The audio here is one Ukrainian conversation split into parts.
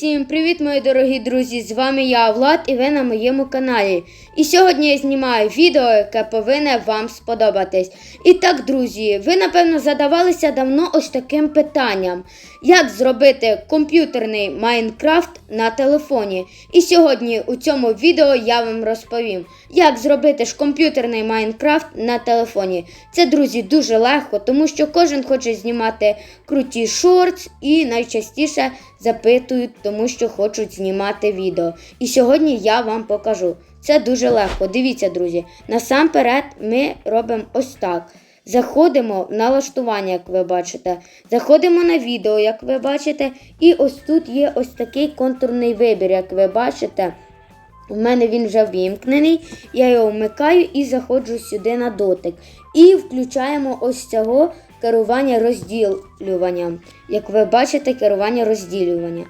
всім привіт, мої дорогі друзі! З вами я, Влад, і ви на моєму каналі. І сьогодні я знімаю відео, яке повинне вам сподобатись. І так, друзі, ви напевно задавалися давно ось таким питанням: як зробити комп'ютерний Майнкрафт на телефоні. І сьогодні у цьому відео я вам розповім, як зробити ж комп'ютерний Майнкрафт на телефоні. Це, друзі, дуже легко, тому що кожен хоче знімати круті шортс і найчастіше запитують, тому що хочуть знімати відео. І сьогодні я вам покажу. Це дуже легко. Дивіться, друзі. Насамперед ми робимо ось так. Заходимо в налаштування, як ви бачите. Заходимо на відео, як ви бачите, і ось тут є ось такий контурний вибір, як ви бачите. У мене він вже ввімкнений. Я його вмикаю і заходжу сюди на дотик. І включаємо ось цього керування розділюванням. Як ви бачите, керування розділювання.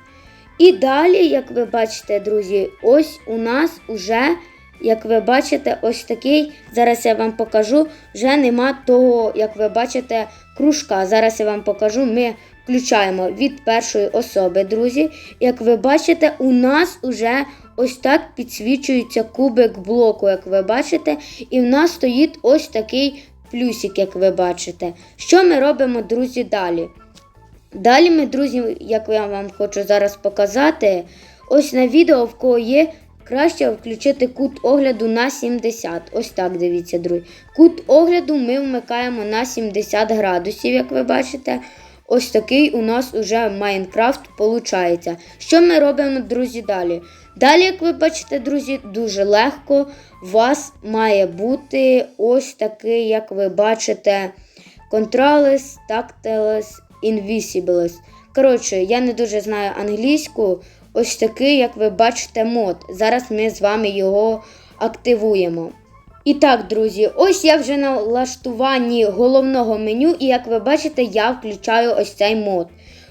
І далі, як ви бачите, друзі, ось у нас уже, як ви бачите, ось такий. Зараз я вам покажу. Вже нема того, як ви бачите, кружка. Зараз я вам покажу. Ми включаємо від першої особи, друзі. Як ви бачите, у нас уже ось так підсвічується кубик блоку, як ви бачите, і в нас стоїть ось такий плюсик, як ви бачите. Що ми робимо, друзі, далі? Далі ми, друзі, як я вам хочу зараз показати, ось на відео в кого є, краще включити кут огляду на 70. Ось так дивіться, друзі. Кут огляду ми вмикаємо на 70 градусів, як ви бачите. Ось такий у нас уже Майнкрафт виходить. Що ми робимо, друзі, далі? Далі, як ви бачите, друзі, дуже легко. У вас має бути ось такий, як ви бачите, Contralis, Tactiles, Invisibles. Коротше, я не дуже знаю англійську. Ось такий, як ви бачите, мод. Зараз ми з вами його активуємо. І так, друзі, ось я вже на налаштуванні головного меню, і як ви бачите, я включаю ось цей мод.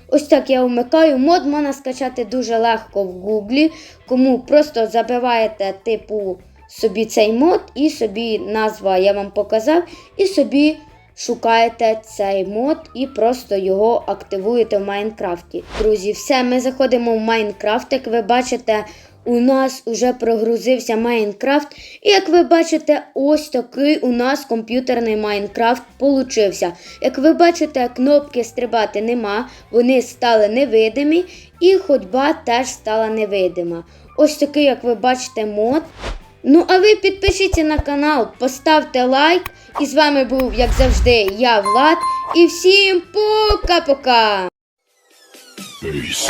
Ось так я вмикаю. Мод можна скачати дуже легко в Гуглі. Кому просто забиваєте, типу, собі цей мод, і собі назва я вам показав, і собі шукаєте цей мод і просто його активуєте в Майнкрафті. Друзі, все, ми заходимо в Майнкрафт. Як ви бачите, у нас вже прогрузився Майнкрафт. І як ви бачите, ось такий у нас комп'ютерний Майнкрафт получився. Як ви бачите, кнопки стрибати нема, вони стали невидимі, і ходьба теж стала невидима. Ось такий, як ви бачите, мод. Ну, а ви підпишіться на канал, поставте лайк. І з вами був, як завжди, я Влад. І всім пока-пока! Peace.